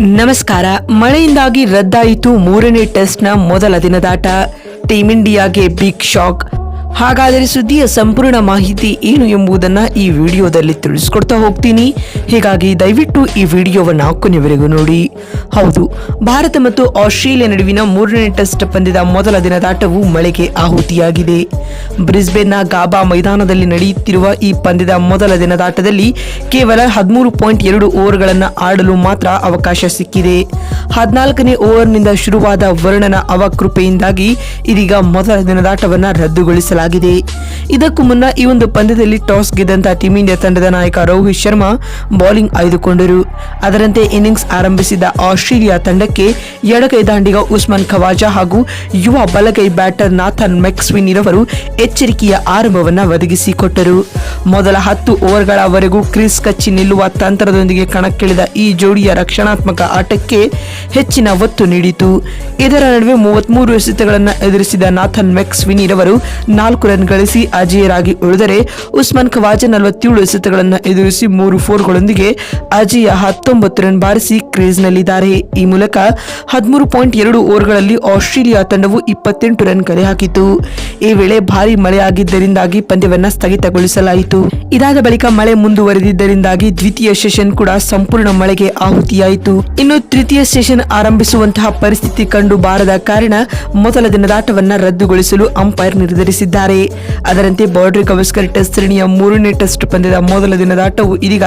ನಮಸ್ಕಾರ. ಮಳೆಯಿಂದಾಗಿ ರದ್ದಾಯಿತು ಮೂರನೇ ಟೆಸ್ಟ್ನ ಮೊದಲ ದಿನದಾಟ. ಟೀಮ್ ಇಂಡಿಯಾಗೆ ಬಿಗ್ ಶಾಕ್ ಹಾಗಾದರೆ ಸುದ್ದಿಯ ಸಂಪೂರ್ಣ ಮಾಹಿತಿ ಏನು ಎಂಬುದನ್ನು ಈ ವಿಡಿಯೋದಲ್ಲಿ ತಿಳಿಸ್ಕೊಡ್ತಾ ಹೋಗ್ತೀನಿ. ಹೀಗಾಗಿ ದಯವಿಟ್ಟು ಈ ವಿಡಿಯೋವನ್ನು ಕೊನೆವರೆಗೂ ನೋಡಿ. ಹೌದು, ಭಾರತ ಮತ್ತು ಆಸ್ಟ್ರೇಲಿಯಾ ನಡುವಿನ ಮೂರನೇ ಟೆಸ್ಟ್ ಪಂದ್ಯದ ಮೊದಲ ದಿನದಾಟವು ಮಳೆಗೆ ಆಹುತಿಯಾಗಿದೆ. ಬ್ರಿಸ್ಬೇನ್ನ ಗಾಬಾ ಮೈದಾನದಲ್ಲಿ ನಡೆಯುತ್ತಿರುವ ಈ ಪಂದ್ಯದ ಮೊದಲ ದಿನದಾಟದಲ್ಲಿ ಕೇವಲ ಹದಿಮೂರು ಪಾಯಿಂಟ್ ಎರಡು ಓವರ್ಗಳನ್ನು ಆಡಲು ಮಾತ್ರ ಅವಕಾಶ ಸಿಕ್ಕಿದೆ. ಹದಿನಾಲ್ಕನೇ ಓವರ್ನಿಂದ ಶುರುವಾದ ವರ್ಣನ ಅವಕೃಪೆಯಿಂದಾಗಿ ಇದೀಗ ಮೊದಲ ದಿನದಾಟವನ್ನು ರದ್ದುಗೊಳಿಸಲಾಗಿದೆ. ಇದಕ್ಕೂ ಮುನ್ನ ಈ ಒಂದು ಪಂದ್ಯದಲ್ಲಿ ಟಾಸ್ ಗೆದ್ದಂತ ಟೀಮ್ ಇಂಡಿಯಾ ತಂಡದ ನಾಯಕ ರೋಹಿತ್ ಶರ್ಮಾ ಬೌಲಿಂಗ್ ಆಯ್ದುಕೊಂಡರು. ಅದರಂತೆ ಇನ್ನಿಂಗ್ಸ್ ಆರಂಭಿಸಿದ ಆಸ್ಟ್ರೇಲಿಯಾ ತಂಡಕ್ಕೆ ಎಡಗೈ ದಾಂಡಿಗ ಉಸ್ಮಾನ್ ಖವಾಜಾ ಹಾಗೂ ಯುವ ಬಲಗೈ ಬ್ಯಾಟರ್ ನಾಥನ್ ಮೆಕ್ಸ್ವಿನ್ ಇರವರು ಎಚ್ಚರಿಕೆಯ ಆರಂಭವನ್ನು ಒದಗಿಸಿಕೊಟ್ಟರು. ಮೊದಲ ಹತ್ತು ಓವರ್ಗಳವರೆಗೂ ಕ್ರೀಸ್ ಕಚ್ಚಿ ನಿಲ್ಲುವ ತಂತ್ರದೊಂದಿಗೆ ಕಣಕ್ಕಿಳಿದ ಈ ಜೋಡಿಯ ರಕ್ಷಣಾತ್ಮಕ ಆಟಕ್ಕೆ ಹೆಚ್ಚಿನ ಒತ್ತು ನೀಡಿತು. ಇದರ ನಡುವೆ ಮೂವತ್ಮೂರು ಎಸೆತಗಳನ್ನು ಎದುರಿಸಿದ ನಾಥನ್ ಮೆಕ್ಸ್ವಿನ್ ಇರವರು ನಾಲ್ಕು ರನ್ ಗಳಿಸಿ ಅಜೇಯರಾಗಿ ಉಳಿದರೆ ಉಸ್ಮಾನ್ ಖವಾಜ ನಲವತ್ತೇಳು ಎಸೆತಗಳನ್ನು ಎದುರಿಸಿ ಮೂರು ಫೋರ್ಗಳೊಂದಿಗೆ ಅಜೇಯ ಹತ್ತೊಂಬತ್ತು ರನ್ ಬಾರಿಸಿ ಕ್ರೀಸ್ನಲ್ಲಿದ್ದಾರೆ. ಈ ಮೂಲಕ ಹದಿಮೂರು ಪಾಯಿಂಟ್ ಎರಡು ಓವರ್ಗಳಲ್ಲಿ ಆಸ್ಟ್ರೇಲಿಯಾ ತಂಡವು ಇಪ್ಪತ್ತೆಂಟು ರನ್ ಕಲೆ ಹಾಕಿತು. ಈ ವೇಳೆ ಭಾರಿ ಮಳೆಯಾಗಿದ್ದರಿಂದಾಗಿ ಪಂದ್ಯವನ್ನು ಸ್ಥಗಿತಗೊಳಿಸಲಾಯಿತು. ಇದಾದ ಬಳಿಕ ಮಳೆ ಮುಂದುವರೆದಿದ್ದರಿಂದಾಗಿ ದ್ವಿತೀಯ ಸೆಷನ್ ಕೂಡ ಸಂಪೂರ್ಣ ಮಳೆಗೆ ಆಹುತಿಯಾಯಿತು. ಇನ್ನು ತೃತೀಯ ಸೆಷನ್ ಆರಂಭಿಸುವಂತಹ ಪರಿಸ್ಥಿತಿ ಕಂಡು ಬಾರದ ಕಾರಣ ಮೊದಲ ದಿನದಾಟವನ್ನ ರದ್ದುಗೊಳಿಸಲು ಅಂಪೈರ್ ನಿರ್ಧರಿಸಿದ್ದಾರೆ. ಅದರಂತೆ ಬೌಂಡ್ರಿ ಗವಸ್ಕರ್ ಟೆಸ್ಟ್ ಸರಣಿಯ ಮೂರನೇ ಟೆಸ್ಟ್ ಪಂದ್ಯದ ಮೊದಲ ದಿನದಾಟವು ಇದೀಗ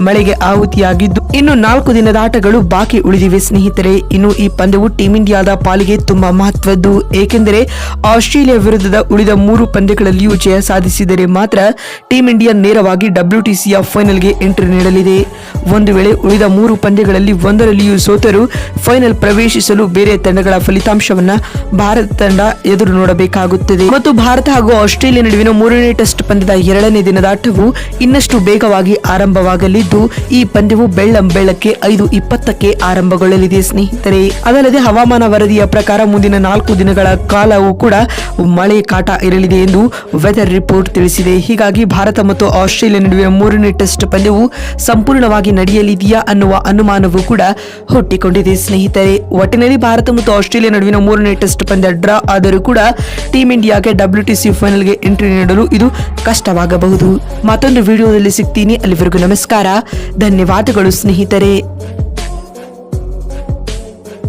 ಮಳೆಗೆ ಆಹುತಿಯಾಗಿದ್ದು, ಇನ್ನು ನಾಲ್ಕು ದಿನದ ಆಟಗಳು ಬಾಕಿ ಉಳಿದಿವೆ ಸ್ನೇಹಿತರೆ. ಇನ್ನು ಈ ಪಂದ್ಯವು ಟೀಂ ಇಂಡಿಯಾದ ಪಾಲಿಗೆ ತುಂಬಾ ಮಹತ್ವದ್ದು. ಏಕೆಂದರೆ, ಆಸ್ಟ್ರೇಲಿಯಾ ವಿರುದ್ಧದ ಉಳಿದ ಮೂರು ಪಂದ್ಯಗಳಲ್ಲಿಯೂ ಜಯ ಸಾಧಿಸಿದರೆ ಮಾತ್ರ ಟೀಂ ಇಂಡಿಯಾ ನೇರವಾಗಿ ಡಬ್ಲ್ಯೂಟಿಸಿಯ ಫೈನಲ್ಗೆ ಎಂಟ್ರಿ ನೀಡಲಿದೆ. ಒಂದು ವೇಳೆ ಉಳಿದ ಮೂರು ಪಂದ್ಯಗಳಲ್ಲಿ ಒಂದರಲ್ಲಿಯೂ ಸೋತರು ಫೈನಲ್ ಪ್ರವೇಶಿಸಲು ಬೇರೆ ತಂಡಗಳ ಫಲಿತಾಂಶವನ್ನ ಭಾರತ ತಂಡ ಎದುರು ನೋಡಬೇಕಾಗುತ್ತದೆ. ಮತ್ತು ಭಾರತ ಹಾಗೂ ಆಸ್ಟ್ರೇಲಿಯಾ ನಡುವಿನ ಮೂರನೇ ಟೆಸ್ಟ್ ಪಂದ್ಯದ ಎರಡನೇ ದಿನದಾಟವು ಇನ್ನಷ್ಟು ಬೇಗವಾಗಿ ಆರಂಭವಾಗಲಿದ್ದು, ಈ ಪಂದ್ಯವು ಬೆಳ್ಳಂ ಬೆಳ್ಳಕ್ಕೆ ಐದು ಇಪ್ಪತ್ತಕ್ಕೆ ಆರಂಭಗೊಳ್ಳಲಿದೆ ಸ್ನೇಹಿತರೆ. ಅದಲ್ಲದೆ ಹವಾಮಾನ ವರದಿಯ ಪ್ರಕಾರ ಮುಂದಿನ ನಾಲ್ಕು ದಿನಗಳ ಕಾಲವೂ ಕೂಡ ಮಳೆ ಕಾಟ ಇರಲಿದೆ ಎಂದು ವೆದರ್ ರಿಪೋರ್ಟ್ ತಿಳಿಸಿದೆ. ಹೀಗಾಗಿ ಭಾರತ ಮತ್ತು ಆಸ್ಟ್ರೇಲಿಯಾ ನಡುವಿನ ಮೂರನೇ ಟೆಸ್ಟ್ ಪಂದ್ಯವು ಸಂಪೂರ್ಣವಾಗಿ ನಡೆಯಲಿದೆಯಾ ಅನ್ನುವ ಅನುಮಾನವೂ ಕೂಡ ಹುಟ್ಟಿಕೊಂಡಿದೆ ಸ್ನೇಹಿತರೆ. ಒಟ್ಟಿನಲ್ಲಿ ಭಾರತ ಮತ್ತು ಆಸ್ಟ್ರೇಲಿಯಾ ನಡುವಿನ ಮೂರನೇ ಟೆಸ್ಟ್ ಪಂದ್ಯ ಡ್ರಾ ಆದರೂ ಕೂಡ ಟೀಂ ಇಂಡಿಯಾಗೆ ಡಬ್ಲ್ಯೂಟಿಸಿ ಫೈನಲ್ಗೆ ಎಂಟ್ರಿ ನೀಡಲು ಇದು ಕಷ್ಟವಾಗಬಹುದು. ಮತ್ತೊಂದು ವಿಡಿಯೋದಲ್ಲಿ ಸಿಗ್ತೀನಿ. ಅಲ್ಲಿವರೆಗೂ ನಮಸ್ಕಾರ. ಧನ್ಯವಾದಗಳು ಸ್ನೇಹಿತರೆ.